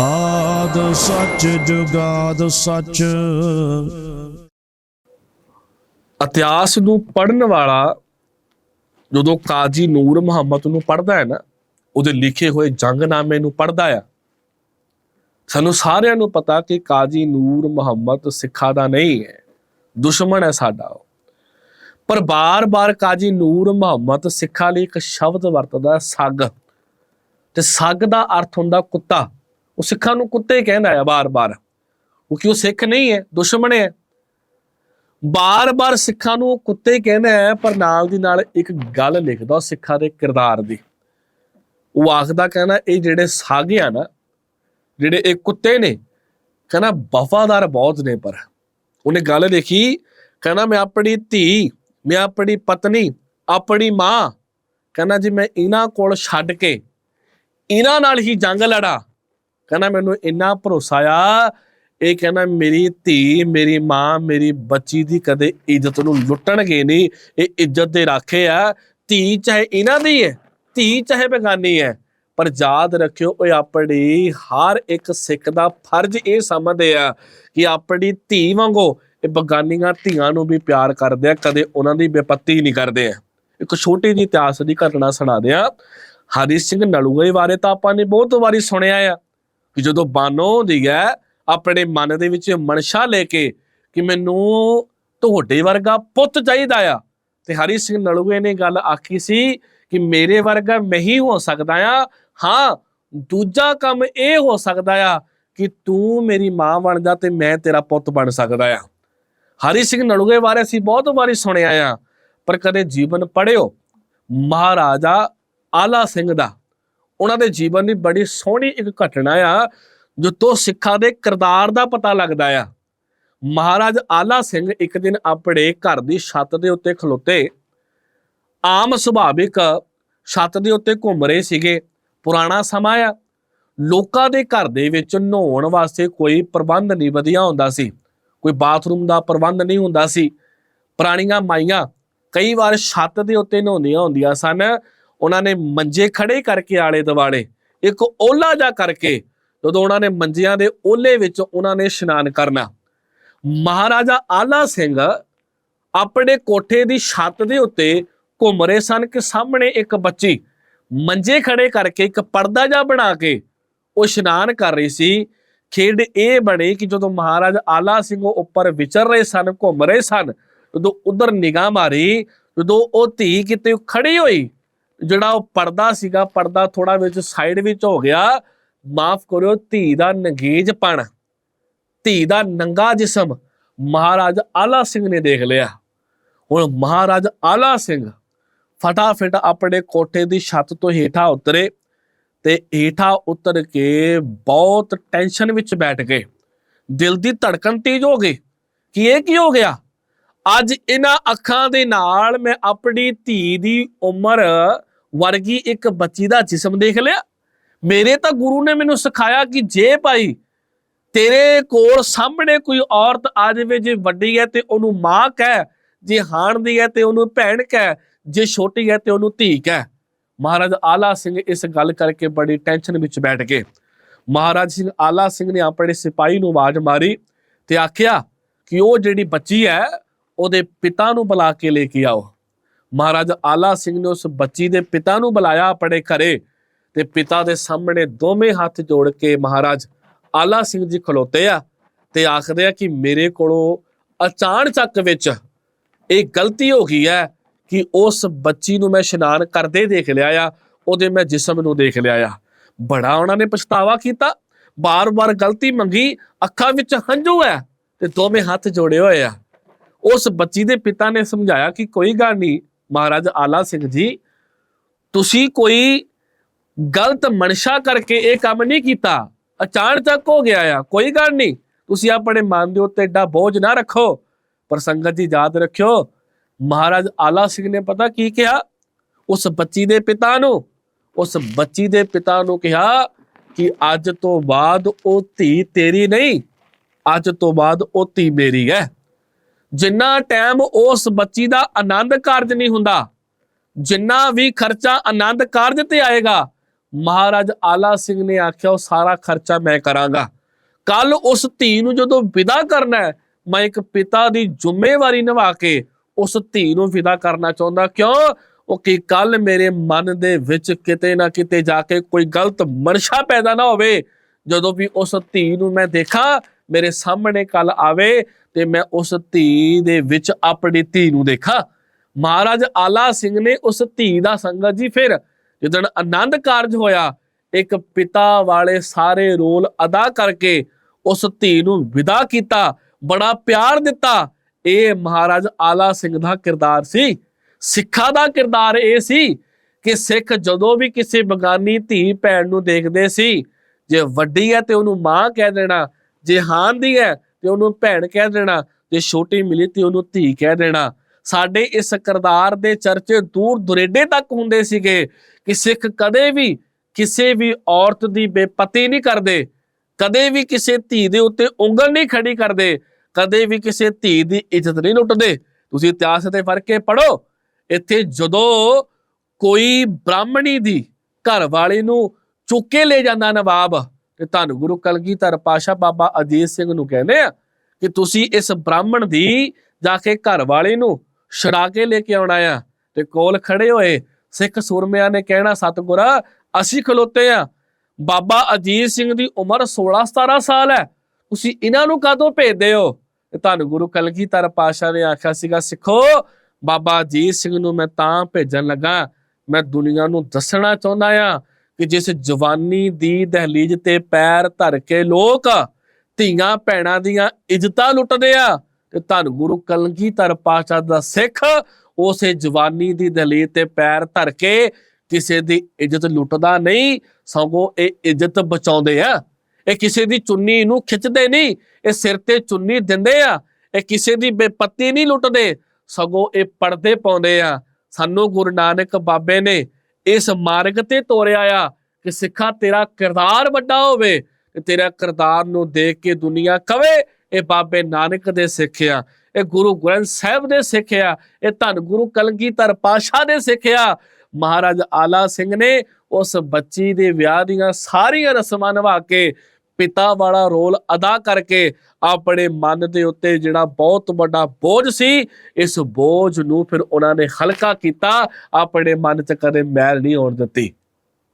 ਆਦ ਸੱਚ ਜੁਗਾਦ ਸੱਚ। ਇਤਿਹਾਸ ਨੂੰ ਪੜਨ ਵਾਲਾ ਜਦੋਂ ਕਾਜੀ ਨੂਰ ਮੁਹੰਮਦ ਨੂੰ ਪੜਦਾ ਹੈ ਨਾ, ਉਹਦੇ ਲਿਖੇ ਹੋਏ ਜੰਗਨਾਮੇ ਨੂੰ ਪੜਦਾ ਆ। ਸਾਨੂੰ ਸਾਰਿਆਂ ਨੂੰ ਪਤਾ ਕਿ ਕਾਜੀ ਨੂਰ ਮੁਹੰਮਦ ਸਿੱਖਾਂ ਦਾ ਨਹੀਂ ਹੈ, ਦੁਸ਼ਮਣ ਹੈ ਸਾਡਾ ਉਹ। ਪਰ ਬਾਰ-ਬਾਰ ਕਾਜੀ ਨੂਰ ਮੁਹੰਮਦ ਸਿੱਖਾਂ ਲਈ ਇੱਕ ਸ਼ਬਦ ਵਰਤਦਾ ਸੱਗ। ਤੇ ਸੱਗ ਦਾ ਅਰਥ ਹੁੰਦਾ ਕੁੱਤਾ। ਉਹ ਸਿੱਖਾਂ ਨੂੰ ਕੁੱਤੇ ਕਹਿੰਦਾ ਹੈ ਬਾਰ-ਬਾਰ। ਕਿ ਉਹ ਸਿੱਖ ਨਹੀਂ ਹੈ, ਦੁਸ਼ਮਣ ਹੈ। ਬਾਰ-ਬਾਰ ਸਿੱਖਾਂ ਨੂੰ ਕੁੱਤੇ ਕਹਿੰਦਾ ਹੈ, ਪਰ ਨਾਲ ਦੀ ਨਾਲ ਇੱਕ ਗੱਲ ਲਿਖਦਾ ਉਹ ਸਿੱਖਾਂ ਦੇ ਕਿਰਦਾਰ ਦੀ। ਉਹ ਆਖਦਾ ਕਹਿੰਦਾ, ਇਹ ਜਿਹੜੇ ਸਾਗੇ ਆ ਨਾ, ਜਿਹੜੇ ਇਹ ਕੁੱਤੇ ਨੇ, ਕਹਿੰਦਾ ਵਫਾਦਾਰ ਬਹੁਤ ਨੇ ਪਰ। ਉਹਨੇ ਗੱਲ ਲਿਖੀ, ਕਹਿੰਦਾ, ਮੈਂ ਆਪਣੀ ਧੀ, ਮੈਂ ਆਪਣੀ ਪਤਨੀ, ਆਪਣੀ ਮਾਂ, ਕਹਿੰਦਾ ਜੀ ਮੈਂ ਇਹਨਾਂ ਕੋਲ ਛੱਡ ਕੇ, ਇਹਨਾਂ ਨਾਲ ਹੀ ਜੰਗ ਲੜਾ। ਕਹਿੰਦਾ ਮੈਨੂੰ ਇੰਨਾ ਭਰੋਸਾ ਆ, ਇਹ ਕਹਿੰਦਾ ਮੇਰੀ ਧੀ, ਮੇਰੀ ਮਾਂ, ਮੇਰੀ ਬੱਚੀ ਦੀ ਕਦੇ ਇੱਜ਼ਤ ਨੂੰ ਲੁੱਟਣਗੇ ਨਹੀਂ। ਇਹ ਇੱਜ਼ਤ ਦੇ ਰਾਖੇ ਆ। ਧੀ ਚਾਹੇ ਇਹਨਾਂ ਦੀ ਹੈ ਧੀ ਚਾਹੇ ਬੇਗਾਨੀ ਹੈ ਪਰ ਯਾਦ ਰੱਖਿਓ ਉਹ ਆਪਣੀ ਹਰ ਇੱਕ ਸਿੱਖ ਦਾ ਫਰਜ਼ ਇਹ ਸਮਝਦੇ ਆ ਕਿ ਆਪਣੀ ਧੀ ਵਾਂਗੋ ਇਹ ਬੇਗਾਨੀਆਂ ਧੀਆਂ ਨੂੰ ਵੀ ਪਿਆਰ ਕਰਦੇ ਆ, ਕਦੇ ਉਹਨਾਂ ਦੀ ਬੇਪਤੀ ਨਹੀਂ ਕਰਦੇ ਆ। ਇੱਕ ਛੋਟੀ ਜਿਹੀ ਇਤਿਹਾਸ ਦੀ ਘਟਨਾ ਸੁਣਾਦੇ ਆ ਹਰੀ ਸਿੰਘ ਨਲੂਏ ਬਾਰੇ ਤਾਂ ਆਪਾਂ ਨੇ ਬਹੁਤ ਵਾਰੀ ਸੁਣਿਆ ਆ। ਕਿ ਜਦੋਂ ਬਾਨੋ ਹੁੰਦੀ ਹੈ, ਆਪਣੇ ਮਨ ਦੇ ਵਿੱਚ ਮਨਸ਼ਾ ਲੈ ਕੇ ਕਿ ਮੈਨੂੰ ਤੁਹਾਡੇ ਵਰਗਾ ਪੁੱਤ ਚਾਹੀਦਾ ਆ। ਤੇ ਹਰੀ ਸਿੰਘ ਨਲੂਏ ਨੇ ਗੱਲ ਆਖੀ ਸੀ ਕਿ ਮੇਰੇ ਵਰਗਾ ਮੈਂ ਹੀ ਹੋ ਸਕਦਾ ਆ। ਹਾਂ, ਦੂਜਾ ਕੰਮ ਇਹ ਹੋ ਸਕਦਾ ਆ ਕਿ ਤੂੰ ਮੇਰੀ ਮਾਂ ਬਣ ਜਾ ਤੇ ਮੈਂ ਤੇਰਾ ਪੁੱਤ ਬਣ ਸਕਦਾ ਆ। ਹਰੀ ਸਿੰਘ ਨਲੂਏ ਬਾਰੇ ਅਸੀਂ ਬਹੁਤ ਵਾਰੀ ਸੁਣਿਆ ਆ, ਪਰ ਕਦੇ ਜੀਵਨ ਪੜਿਓ ਮਹਾਰਾਜਾ ਆਲਾ ਸਿੰਘ ਦਾ। ਉਹਨਾਂ ਦੇ ਜੀਵਨ ਦੀ ਬੜੀ ਸੋਹਣੀ ਇੱਕ ਘਟਨਾ ਆ ਜੋ ਸਿੱਖਾਂ ਦੇ ਕਿਰਦਾਰ ਦਾ ਪਤਾ ਲੱਗਦਾ ਆ। ਮਹਾਰਾਜ ਆਲਾ ਸਿੰਘ ਇੱਕ ਦਿਨ ਆਪਣੇ ਘਰ ਦੀ ਛੱਤ ਦੇ ਉੱਤੇ ਖਲੋਤੇ। ਆਮ ਸੁਭਾਵਿਕ ਛੱਤ ਦੇ ਉੱਤੇ ਘੁੰਮ ਰਹੇ ਸੀਗੇ। ਪੁਰਾਣਾ ਸਮਾਂ ਆ। ਲੋਕਾਂ ਦੇ ਘਰ ਦੇ ਵਿੱਚ ਨਹਾਉਣ ਵਾਸਤੇ ਕੋਈ ਪ੍ਰਬੰਧ ਨਹੀਂ ਵਧੀਆ ਹੁੰਦਾ ਸੀ। ਕੋਈ ਬਾਥਰੂਮ ਦਾ ਪ੍ਰਬੰਧ ਨਹੀਂ ਹੁੰਦਾ ਸੀ। ਪੁਰਾਣੀਆਂ ਮਾਈਆਂ ਕਈ ਵਾਰ ਛੱਤ ਦੇ ਉੱਤੇ ਨਹਾਉਂਦੀਆਂ ਹੁੰਦੀਆਂ ਸਨ। ਉਹਨਾਂ ਨੇ ਮੰਜੇ ਖੜੇ ਕਰਕੇ ਆਲੇ ਦਿਵਾਲੇ ਇੱਕ ਓਲਾ ਜਾ ਕਰਕੇ ਜਦੋਂ ਉਹਨਾਂ ਨੇ ਮੰਜਿਆਂ ਦੇ ਓਲੇ ਵਿੱਚ ਉਹਨਾਂ ਨੇ ਇਸ਼ਨਾਨ ਕਰਨਾ। ਮਹਾਰਾਜਾ ਆਲਾ ਸਿੰਘ ਆਪਣੇ ਕੋਠੇ ਦੀ ਛੱਤ ਦੇ ਉੱਤੇ ਘੁੰਮ ਰਹੇ ਸਨ ਕਿ ਸਾਹਮਣੇ ਇੱਕ ਬੱਚੀ ਮੰਜੇ ਖੜੇ ਕਰਕੇ ਇੱਕ ਪਰਦਾ ਜਾ ਬਣਾ ਕੇ ਉਹ ਇਸ਼ਨਾਨ ਕਰ ਰਹੀ ਸੀ। ਖੇਡ ਇਹ ਬਣੀ ਕਿ ਜਦੋਂ ਮਹਾਰਾਜ ਆਲਾ ਸਿੰਘ ਉਹ ਉੱਪਰ ਵਿਚਰ ਰਹੇ ਸਨ, ਘੁੰਮ ਰਹੇ ਸਨ, ਜਦੋਂ ਉਧਰ ਨਿਗਾਹ ਮਾਰੀ, ਜਦੋਂ ਉਹ ਧੀ ਕਿਤੇ ਖੜੀ ਹੋਈ ਜਿਹੜਾ ਉਹ ਪਰਦਾ ਸੀਗਾ, ਪਰਦਾ ਥੋੜਾ ਵਿੱਚ ਸਾਈਡ ਵਿੱਚ ਹੋ ਗਿਆ, ਮਾਫ ਕਰਿਓ, ਧੀ ਦਾ ਨੰਗੇਜਪਣ ਧੀ ਦਾ ਨੰਗਾ ਜਿਸਮ, ਮਹਾਰਾਜ ਆਲਾ ਸਿੰਘ ਨੇ ਦੇਖ ਲਿਆ। ਹੁਣ ਮਹਾਰਾਜ ਆਲਾ ਸਿੰਘ ਫਟਾਫਟ ਆਪਣੇ ਕੋਠੇ ਦੀ ਛੱਤ ਤੋਂ ਹੇਠਾਂ ਉਤਰੇ ਤੇ ਹੇਠਾਂ ਉਤਰ ਕੇ ਬਹੁਤ ਟੈਨਸ਼ਨ ਵਿੱਚ ਬੈਠ ਗਏ। ਦਿਲ ਦੀ ਧੜਕਣ ਤੇਜ਼ ਹੋ ਗਈ। ਕਿ ਇਹ ਕੀ ਹੋ ਗਿਆ? ਅੱਜ ਇਹਨਾਂ ਅੱਖਾਂ ਦੇ ਨਾਲ ਮੈਂ ਆਪਣੀ ਧੀ ਦੀ ਉਮਰ ਵਰਗੀ ਇੱਕ ਬੱਚੀ ਦਾ ਜਿਸਮ ਦੇਖ ਲਿਆ। ਮੇਰੇ ਤਾਂ ਗੁਰੂ ਨੇ ਮੈਨੂੰ ਸਿਖਾਇਆ ਕਿ ਜੇ ਭਾਈ ਤੇਰੇ ਕੋਲ ਸਾਹਮਣੇ ਕੋਈ ਔਰਤ ਆ ਜਾਵੇ, ਜੇ ਵੱਡੀ ਹੈ ਤੇ ਉਹਨੂੰ ਮਾਂ ਕਹਿ, ਜੇ ਹਾਣ ਦੀ ਹੈ ਤੇ ਉਹਨੂੰ ਭੈਣ ਕਹਿ, ਜੇ ਛੋਟੀ ਹੈ ਤੇ ਉਹਨੂੰ ਧੀ ਕਹਿ। ਮਹਾਰਾਜ ਆਲਾ ਸਿੰਘ ਇਸ ਗੱਲ ਕਰਕੇ ਬੜੀ ਟੈਨਸ਼ਨ ਵਿੱਚ ਬੈਠ ਗਏ। ਮਹਾਰਾਜ ਸਿੰਘ ਆਲਾ ਸਿੰਘ ਨੇ ਆਪਣੇ ਸਿਪਾਹੀ ਨੂੰ ਆਵਾਜ਼ ਮਾਰੀ ਤੇ ਆਖਿਆ ਕਿ ਉਹ ਜਿਹੜੀ ਬੱਚੀ ਹੈ, ਉਹਦੇ ਪਿਤਾ ਨੂੰ ਬੁਲਾ ਕੇ ਲੈ ਕੇ ਆਓ। ਮਹਾਰਾਜ ਆਲਾ ਸਿੰਘ ਨੇ ਉਸ ਬੱਚੀ ਦੇ ਪਿਤਾ ਨੂੰ ਬੁਲਾਇਆ ਆਪਣੇ ਘਰੇ ਤੇ ਪਿਤਾ ਦੇ ਸਾਹਮਣੇ ਦੋਵੇਂ ਹੱਥ ਜੋੜ ਕੇ ਮਹਾਰਾਜ ਆਲਾ ਸਿੰਘ ਜੀ ਖਲੋਤੇ ਆ ਤੇ ਆਖਦੇ ਆ ਕਿ ਮੇਰੇ ਕੋਲੋਂ ਅਚਾਨਚੱਕ ਵਿੱਚ ਇਹ ਗਲਤੀ ਹੋ ਗਈ ਹੈ ਕਿ ਉਸ ਬੱਚੀ ਨੂੰ ਮੈਂ ਇਸ਼ਨਾਨ ਕਰਦੇ ਦੇਖ ਲਿਆ ਆ, ਉਹਦੇ ਮੈਂ ਜਿਸਮ ਨੂੰ ਦੇਖ ਲਿਆ ਆ। ਬੜਾ ਉਹਨਾਂ ਨੇ ਪਛਤਾਵਾ ਕੀਤਾ, ਬਾਰ-ਬਾਰ ਗਲਤੀ ਮੰਗੀ, ਅੱਖਾਂ ਵਿੱਚ ਹੰਝੂ ਹੈ ਤੇ ਦੋਵੇਂ ਹੱਥ ਜੋੜੇ ਹੋਏ ਆ। ਉਸ ਬੱਚੀ ਦੇ ਪਿਤਾ ਨੇ ਸਮਝਾਇਆ ਕਿ ਕੋਈ ਗੱਲ ਨਹੀਂ ਮਹਾਰਾਜ ਆਲਾ ਸਿੰਘ ਜੀ, ਤੁਸੀਂ ਕੋਈ ਗਲਤ ਮਨਸ਼ਾ ਕਰਕੇ ਇਹ ਕੰਮ ਨਹੀਂ ਕੀਤਾ। ਅਚਾਨਕ ਹੋ ਗਿਆ ਆ, ਕੋਈ ਗੱਲ ਨਹੀਂ। ਤੁਸੀਂ ਆਪਣੇ ਮਨ ਦੇ ਉੱਤੇ ਏਡਾ ਬੋਝ ਨਾ ਰੱਖੋ, ਪਰ ਸੰਗਤ ਜੀ ਯਾਦ ਰੱਖਿਓ, ਮਹਾਰਾਜ ਆਲਾ ਸਿੰਘ ਨੇ ਪਤਾ ਕੀ ਕਿਹਾ? ਉਸ ਬੱਚੀ ਦੇ ਪਿਤਾ ਨੂੰ, ਉਸ ਬੱਚੀ ਦੇ ਪਿਤਾ ਨੂੰ ਕਿਹਾ ਕਿ ਅੱਜ ਤੋਂ ਬਾਅਦ ਉਹ ਧੀ ਤੇਰੀ ਨਹੀਂ, ਅੱਜ ਤੋਂ ਬਾਅਦ ਉਹ ਧੀ ਮੇਰੀ ਹੈ। ਜਿੰਨਾ ਟਾਈਮ ਉਸ ਬੱਚੀ ਦਾ ਆਨੰਦ ਕਾਰਜ ਨਹੀਂ ਹੁੰਦਾ, ਜਿੰਨਾ ਵੀ ਖਰਚਾ ਆਨੰਦ ਕਾਰਜ ਤੇ ਆਏਗਾ, ਮਹਾਰਾਜ ਆਲਾ ਸਿੰਘ ਨੇ ਆਖਿਆ, ਉਹ ਸਾਰਾ ਖਰਚਾ ਮੈਂ ਕਰਾਂਗਾ। ਕੱਲ ਉਸ ਧੀ ਨੂੰ ਜਦੋਂ ਵਿਦਾ ਕਰਨਾ ਹੈ, ਮੈਂ ਇੱਕ ਪਿਤਾ ਦੀ ਜ਼ਿੰਮੇਵਾਰੀ ਨਿਭਾ ਕੇ ਉਸ ਧੀ ਨੂੰ ਵਿਦਾ ਕਰਨਾ ਚਾਹੁੰਦਾ, ਕਿਉਂ? ਉਹ ਕਿ ਕੱਲ ਮੇਰੇ ਮਨ ਦੇ ਵਿੱਚ ਕਿਤੇ ਨਾ ਕਿਤੇ ਜਾ ਕੇ ਕੋਈ ਗਲਤ ਮਨਸ਼ਾ ਪੈਦਾ ਨਾ ਹੋਵੇ, ਜਦੋਂ ਵੀ ਉਸ ਧੀ ਨੂੰ ਮੈਂ ਦੇਖਾਂ ਮੇਰੇ ਸਾਹਮਣੇ ਕੱਲ ਆਵੇ ਤੇ ਮੈਂ ਉਸ ਧੀ ਦੇ ਵਿੱਚ ਆਪਣੀ ਧੀ ਨੂੰ ਦੇਖਾਂ। ਮਹਾਰਾਜ ਆਲਾ ਸਿੰਘ ਨੇ ਉਸ ਧੀ ਦਾ ਸੰਗਤ ਜੀ ਫਿਰ ਜਦੋਂ ਆਨੰਦ ਕਾਰਜ ਹੋਇਆ, ਇੱਕ ਪਿਤਾ ਵਾਲੇ ਸਾਰੇ ਰੋਲ ਅਦਾ ਕਰਕੇ ਉਸ ਧੀ ਨੂੰ ਵਿਦਾ ਕੀਤਾ, ਬੜਾ ਪਿਆਰ ਦਿੱਤਾ। ਇਹ ਮਹਾਰਾਜ ਆਲਾ ਸਿੰਘ ਦਾ ਕਿਰਦਾਰ ਸੀ। ਸਿੱਖਾਂ ਦਾ ਕਿਰਦਾਰ ਇਹ ਸੀ ਕਿ ਸਿੱਖ ਜਦੋਂ ਵੀ ਕਿਸੇ ਬਗਾਨੀ ਧੀ ਭੈਣ ਨੂੰ ਦੇਖਦੇ ਸੀ, ਜੇ ਵੱਡੀ ਹੈ ਤੇ ਉਹਨੂੰ ਮਾਂ ਕਹਿ ਦੇਣਾ ਜੇ ਹਾਂ ਦੀ ਹੈ ਤੇ ਉਹਨੂੰ ਭੈਣ ਕਹਿ ਦੇਣਾ, ਜੇ ਛੋਟੀ ਮਿਲੀ ਤੇ ਉਹਨੂੰ ਧੀ ਕਹਿ ਦੇਣਾ। ਸਾਡੇ ਇਸ ਕਿਰਦਾਰ ਦੇ ਚਰਚੇ ਦੂਰ ਦੁਰੇਡੇ ਤੱਕ ਹੁੰਦੇ ਸੀਗੇ ਕਿ ਸਿੱਖ ਕਦੇ ਵੀ ਕਿਸੇ ਵੀ ਔਰਤ ਦੀ ਬੇਪਤੀ ਨਹੀਂ ਕਰਦੇ, ਕਦੇ ਵੀ ਕਿਸੇ ਧੀ ਦੇ ਉੱਤੇ ਉਂਗਲ ਨਹੀਂ ਖੜੀ ਕਰਦੇ, ਕਦੇ ਵੀ ਕਿਸੇ ਧੀ ਦੀ ਇੱਜ਼ਤ ਨਹੀਂ ਲੁੱਟਦੇ। ਤੁਸੀਂ ਇਤਿਹਾਸ ਤੇ ਫ਼ਰਕ ਕੇ ਪੜੋ ਇੱਥੇ ਜਦੋਂ ਕੋਈ ਬ੍ਰਾਹਮਣੀ ਦੀ ਘਰ ਵਾਲੇ ਨੂੰ ਚੁੱਕ ਕੇ ਲੈ ਜਾਂਦਾ ਨਵਾਬ ਤੇ ਧੰਨ ਗੁਰੂ ਕਲਗੀਧਰ ਪਾਸ਼ਾ ਬਾਬਾ ਅਜੀਤ ਸਿੰਘ ਨੂੰ ਕਹਿੰਦੇ ਆ ਕਿ ਤੁਸੀਂ ਇਸ ਬ੍ਰਾਹਮਣ ਦੀ ਜਾ ਕੇ ਘਰ ਵਾਲੇ ਨੂੰ ਛੜਾ ਕੇ ਲੈ ਕੇ ਆਉਣਾ ਆ ਤੇ ਕੋਲ ਖੜੇ ਹੋਏ ਸਿੱਖ ਸੂਰਮਿਆਂ ਨੇ ਕਹਿਣਾ, ਸਤਿਗੁਰਾ, ਅਸੀਂ ਖਲੋਤੇ ਆ। ਬਾਬਾ ਅਜੀਤ ਸਿੰਘ ਦੀ ਉਮਰ 16 17 ਸਾਲ ਹੈ। ਤੁਸੀਂ ਇਹਨਾਂ ਨੂੰ ਕਦੋਂ ਭੇਜਦੇ ਹੋ? ਤੇ ਤੁਹਾਨੂੰ ਗੁਰੂ ਕਲਗੀਧਰ ਪਾਸ਼ਾ ਨੇ ਆਖਿਆ ਸੀਗਾ, ਸਿੱਖੋ, ਬਾਬਾ ਅਜੀਤ ਸਿੰਘ ਨੂੰ ਮੈਂ ਤਾਂ ਭੇਜਣ ਲੱਗਾ। ਮੈਂ ਦੁਨੀਆ ਨੂੰ ਦੱਸਣਾ ਚਾਹੁੰਦਾ ਆ ਕਿ ਜਿਸ ਜਵਾਨੀ ਦੀ ਦਹਲੀਜ਼ ਤੇ ਪੈਰ ਧਰ ਕੇ ਲੋਕ ਧੀਆਂ ਭੈਣਾਂ ਦੀਆਂ ਇੱਜ਼ਤਾਂ ਲੁੱਟਦੇ ਆ ਤੇ ਧੰਨ ਗੁਰੂ ਕਲਗੀਧਰ ਪਾਸ਼ਾ ਦਾ ਸਿੱਖ ਉਸੇ ਜਵਾਨੀ ਦੀ ਦਲੀਲ ਤੇ ਪੈਰ ਧਰ ਕੇ ਕਿਸੇ ਦੀ ਇੱਜ਼ਤ ਲੁੱਟਦਾ ਨਹੀਂ, ਸਗੋਂ ਇਹ ਇੱਜ਼ਤ ਬਚਾਉਂਦੇ ਆ। ਇਹ ਕਿਸੇ ਦੀ ਚੁੰਨੀ ਨੂੰ ਖਿੱਚਦੇ ਨਹੀਂ, ਇਹ ਸਿਰ ਤੇ ਚੁੰਨੀ ਦਿੰਦੇ ਆ। ਇਹ ਕਿਸੇ ਦੀ ਬੇਪਤੀ ਨਹੀਂ ਲੁੱਟਦੇ, ਸਗੋਂ ਇਹ ਪਰਦੇ ਪਾਉਂਦੇ ਆ। ਸਾਨੂੰ ਗੁਰੂ ਨਾਨਕ ਬਾਬੇ ਨੇ ਇਸ ਮਾਰਗ ਤੇ ਤੋਰਿਆ ਆ ਕਿ ਸਿੱਖਾ ਤੇਰਾ ਕਿਰਦਾਰ ਵੱਡਾ ਹੋਵੇ ਤੇ ਤੇਰਾ ਕਿਰਦਾਰ ਨੂੰ ਦੇਖ ਕੇ ਦੁਨੀਆ ਕਵੇ, ਇਹ ਬਾਬੇ ਨਾਨਕ ਦੇ ਸਿੱਖ ਆ, ਇਹ ਗੁਰੂ ਗ੍ਰੰਥ ਸਾਹਿਬ ਦੇ ਸਿੱਖ ਆ, ਇਹ ਧੰਨ ਗੁਰੂ ਕਲਗੀਧਰ ਪਾਸ਼ਾ ਦੇ ਸਿੱਖਿਆ ਮਹਾਰਾਜ ਆਲਾ ਸਿੰਘ ਨੇ ਉਸ ਬੱਚੀ ਦੇ ਵਿਆਹ ਦੀਆਂ ਸਾਰੀਆਂ ਰਸਮਾਂ ਨਿਭਾ ਕੇ ਪਿਤਾ ਵਾਲਾ ਰੋਲ ਅਦਾ ਕਰਕੇ ਆਪਣੇ ਮਨ ਦੇ ਉੱਤੇ ਜਿਹੜਾ ਬਹੁਤ ਵੱਡਾ ਬੋਝ ਸੀ, ਇਸ ਬੋਝ ਨੂੰ ਫਿਰ ਉਹਨਾਂ ਨੇ ਹਲਕਾ ਕੀਤਾ। ਆਪਣੇ ਮਨ 'ਚ ਕਦੇ ਮੈਲ ਨਹੀਂ ਆਉਣ ਦਿੱਤੀ।